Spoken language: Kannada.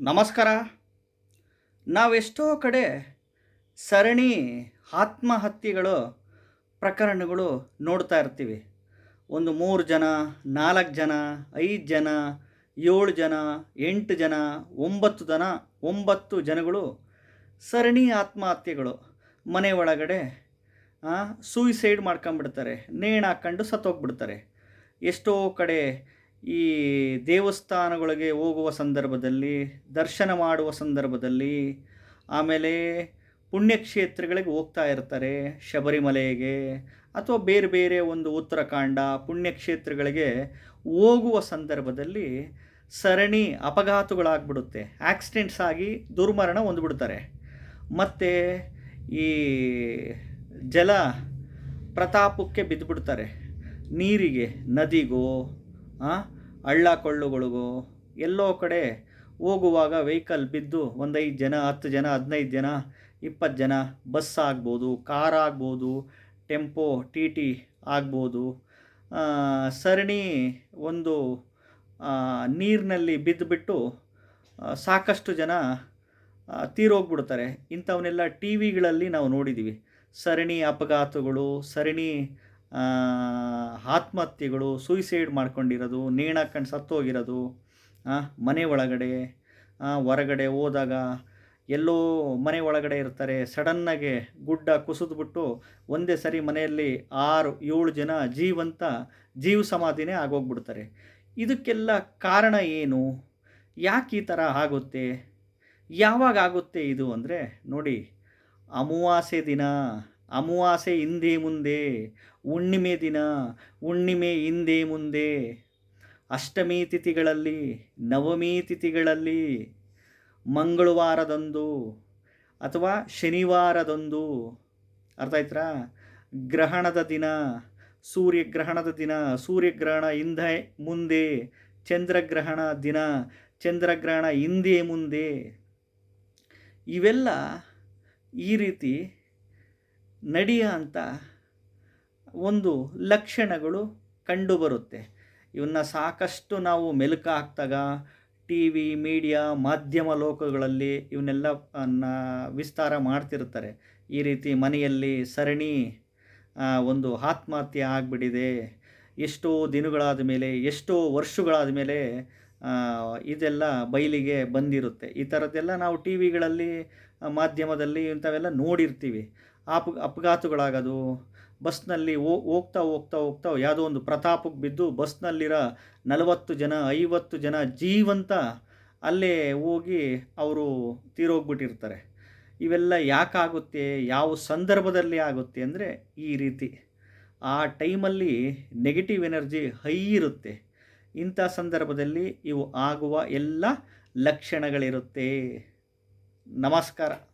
ನಮಸ್ಕಾರ. ನಾವೆಷ್ಟೋ ಕಡೆ ಸರಣಿ ಆತ್ಮಹತ್ಯೆಗಳು ಪ್ರಕರಣಗಳು ನೋಡ್ತಾ ಇರ್ತೀವಿ. ಒಂದು ಮೂರು ಜನ, ನಾಲ್ಕು ಜನ, ಐದು ಜನ, ಏಳು ಜನ, ಎಂಟು ಜನ, ಒಂಬತ್ತು ಜನ, ಒಂಬತ್ತು ಜನಗಳು ಸರಣಿ ಆತ್ಮಹತ್ಯೆಗಳು. ಮನೆ ಒಳಗಡೆ ಸೂಯಿಸೈಡ್ ಮಾಡ್ಕೊಂಬಿಡ್ತಾರೆ ನೇಣು ಹಾಕ್ಕೊಂಡು ಸತ್ತೋಗ್ಬಿಡ್ತಾರೆ. ಎಷ್ಟೋ ಕಡೆ ಈ ದೇವಸ್ಥಾನಗಳಿಗೆ ಹೋಗುವ ಸಂದರ್ಭದಲ್ಲಿ, ದರ್ಶನ ಮಾಡುವ ಸಂದರ್ಭದಲ್ಲಿ, ಆಮೇಲೆ ಪುಣ್ಯಕ್ಷೇತ್ರಗಳಿಗೆ ಹೋಗ್ತಾ ಇರ್ತಾರೆ, ಶಬರಿಮಲೆಗೆ ಅಥವಾ ಬೇರೆ ಬೇರೆ ಒಂದು ಉತ್ತರಾಖಂಡ ಪುಣ್ಯಕ್ಷೇತ್ರಗಳಿಗೆ ಹೋಗುವ ಸಂದರ್ಭದಲ್ಲಿ ಸರಣಿ ಅಪಘಾತಗಳಾಗ್ಬಿಡುತ್ತೆ. ಆಕ್ಸಿಡೆಂಟ್ಸ್ ಆಗಿ ದುರ್ಮರಣ ಹೊಂದ್ಬಿಡ್ತಾರೆ. ಮತ್ತು ಈ ಜಲ ಪ್ರತಾಪಕ್ಕೆ ಬಿದ್ದುಬಿಡ್ತಾರೆ ನೀರಿಗೆ, ನದಿಗೋ ಹಳ್ಳ ಕೊಳ್ಳುಗಳಿಗೂ? ಎಲ್ಲೋ ಕಡೆ ಹೋಗುವಾಗ ವೆಹಿಕಲ್ ಬಿದ್ದು ಒಂದೈದು ಜನ, ಹತ್ತು ಜನ, ಹದಿನೈದು ಜನ, ಇಪ್ಪತ್ತು ಜನ ಬಸ್ ಆಗ್ಬೋದು, ಕಾರ್ ಆಗ್ಬೋದು, ಟೆಂಪೋ, ಟಿ ಟಿ ಆಗ್ಬೋದು. ಸರಣಿ ಒಂದು ನೀರಿನಲ್ಲಿ ಬಿದ್ದುಬಿಟ್ಟು ಸಾಕಷ್ಟು ಜನ ತೀರೋಗ್ಬಿಡ್ತಾರೆ. ಇಂಥವನ್ನೆಲ್ಲ ಟಿ ವಿಗಳಲ್ಲಿ ನಾವು ನೋಡಿದ್ದೀವಿ ಸರಣಿ ಅಪಘಾತಗಳು, ಸರಣಿ ಆತ್ಮಹತ್ಯೆಗಳು ಸೂಯಿಸೈಡ್ ಮಾಡ್ಕೊಂಡಿರೋದು ನೇಣಾಕಂಡು ಸತ್ತೋಗಿರೋದು ಮನೆ ಒಳಗಡೆ ಹೊರಗಡೆ ಹೋದಾಗ ಎಲ್ಲೋ ಮನೆ ಒಳಗಡೆ ಇರ್ತಾರೆ ಸಡನ್ನಾಗಿ ಗುಡ್ಡ ಕುಸಿದ್ಬಿಟ್ಟು ಒಂದೇ ಸರಿ ಮನೆಯಲ್ಲಿ ಆರು, ಏಳು ಜನ ಜೀವಂತ ಜೀವ ಸಮಾಧಿನೇ ಆಗೋಗ್ಬಿಡ್ತಾರೆ. ಇದಕ್ಕೆಲ್ಲ ಕಾರಣ ಏನು? ಯಾಕೆ ಈ ಥರ ಆಗುತ್ತೆ? ಯಾವಾಗ ಆಗುತ್ತೆ ಇದು ಅಂದರೆ ನೋಡಿ, ಅಮಾವಾಸ್ಯೆ ದಿನ. ಅಮಾವಾಸ್ಯೆ ಹಿಂದೆ ಮುಂದೆ, ಹುಣ್ಣಿಮೆ ದಿನ, ಹುಣ್ಣಿಮೆ ಹಿಂದೆ ಮುಂದೆ. ಅಷ್ಟಮಿ ತಿಥಿಗಳಲ್ಲಿ, ನವಮಿ ತಿಥಿಗಳಲ್ಲಿ, ಮಂಗಳವಾರದಂದು ಅಥವಾ ಶನಿವಾರದಂದು. ಅರ್ಥ ಆಯ್ತಾ ಗ್ರಹಣದ ದಿನ, ಸೂರ್ಯಗ್ರಹಣದ ದಿನ, ಸೂರ್ಯಗ್ರಹಣ ಹಿಂದೆ ಮುಂದೆ, ಚಂದ್ರಗ್ರಹಣ ದಿನ, ಚಂದ್ರಗ್ರಹಣ ಹಿಂದೆ ಮುಂದೆ. ಇವೆಲ್ಲ ಈ ರೀತಿ ನಡೆಯ ಅಂತ ಒಂದು ಲಕ್ಷಣಗಳು ಕಂಡುಬರುತ್ತೆ. ಇವನ್ನ ಸಾಕಷ್ಟು ನಾವು ಮೆಲುಕು ಟಿ ವಿ, ಮೀಡಿಯಾ, ಮಾಧ್ಯಮ ಲೋಕಗಳಲ್ಲಿ ಇವನ್ನೆಲ್ಲ ವಿಸ್ತಾರ ಮಾಡ್ತಿರ್ತಾರೆ. ಈ ರೀತಿ ಮನೆಯಲ್ಲಿ ಸರಣಿ ಒಂದು ಆತ್ಮಹತ್ಯೆ ಆಗಿಬಿಟ್ಟಿದೆ ಎಷ್ಟೋ ದಿನಗಳಾದ ಮೇಲೆ ಎಷ್ಟೋ ವರ್ಷಗಳಾದ ಮೇಲೆ ಇದೆಲ್ಲ ಬಯಲಿಗೆ ಬಂದಿರುತ್ತೆ. ಈ ಥರದ್ದೆಲ್ಲ ನಾವು ಟಿ ವಿಗಳಲ್ಲಿ ಮಾಧ್ಯಮದಲ್ಲಿ ಇಂಥವೆಲ್ಲ ನೋಡಿರ್ತೀವಿ. ಅಪ್, ಅಪಘಾತಗಳಾಗೋದು, ಬಸ್ನಲ್ಲಿ ಹೋಗ್ತಾ ಹೋಗ್ತಾ ಹೋಗ್ತಾ ಯಾವುದೋ ಒಂದು ಪ್ರತಾಪಕ್ಕೆ ಬಿದ್ದು ಬಸ್ನಲ್ಲಿರೋ ನಲವತ್ತು ಜನ, ಐವತ್ತು ಜನ ಜೀವಂತ ಅಲ್ಲೇ ಹೋಗಿ ಅವರು ತೀರೋಗ್ಬಿಟ್ಟಿರ್ತಾರೆ. ಇವೆಲ್ಲ ಯಾಕಾಗುತ್ತೆ, ಯಾವ ಸಂದರ್ಭದಲ್ಲಿ ಆಗುತ್ತೆ ಅಂದರೆ ಈ ರೀತಿ. ಆ ಟೈಮಲ್ಲಿ ನೆಗೆಟಿವ್ ಎನರ್ಜಿ ಹೈ ಇರುತ್ತೆ. ಇಂಥ ಸಂದರ್ಭದಲ್ಲಿ ಇವು ಆಗುವ ಎಲ್ಲ ಲಕ್ಷಣಗಳಿರುತ್ತೆ. ನಮಸ್ಕಾರ.